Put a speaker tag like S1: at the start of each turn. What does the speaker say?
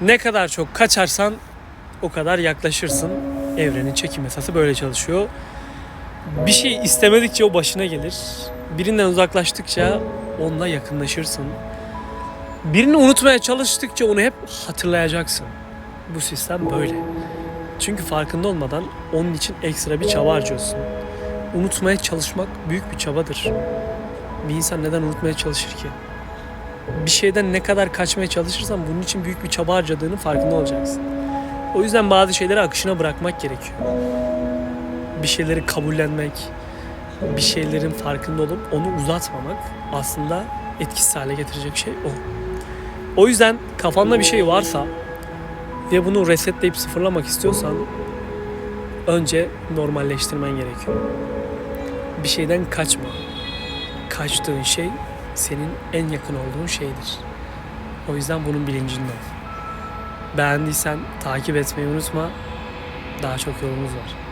S1: Ne kadar çok kaçarsan o kadar yaklaşırsın. Evrenin çekim yasası böyle çalışıyor. Bir şey istemedikçe o başına gelir. Birinden uzaklaştıkça onunla yakınlaşırsın. Birini unutmaya çalıştıkça onu hep hatırlayacaksın. Bu sistem böyle. Çünkü farkında olmadan onun için ekstra bir çaba harcıyorsun. Unutmaya çalışmak büyük bir çabadır. Bir insan neden unutmaya çalışır ki? Bir şeyden ne kadar kaçmaya çalışırsan bunun için büyük bir çaba harcadığının farkında olacaksın. O yüzden bazı şeyleri akışına bırakmak gerekiyor. Bir şeyleri kabullenmek, bir şeylerin farkında olup onu uzatmamak aslında etkisiz hale getirecek şey o. O yüzden kafanda bir şey varsa ve bunu resetleyip sıfırlamak istiyorsan önce normalleştirmen gerekiyor. Bir şeyden kaçma. Kaçtığın şey senin en yakın olduğun şeydir. O yüzden bunun bilincinde ol. Beğendiysen takip etmeyi unutma. Daha çok yolumuz var.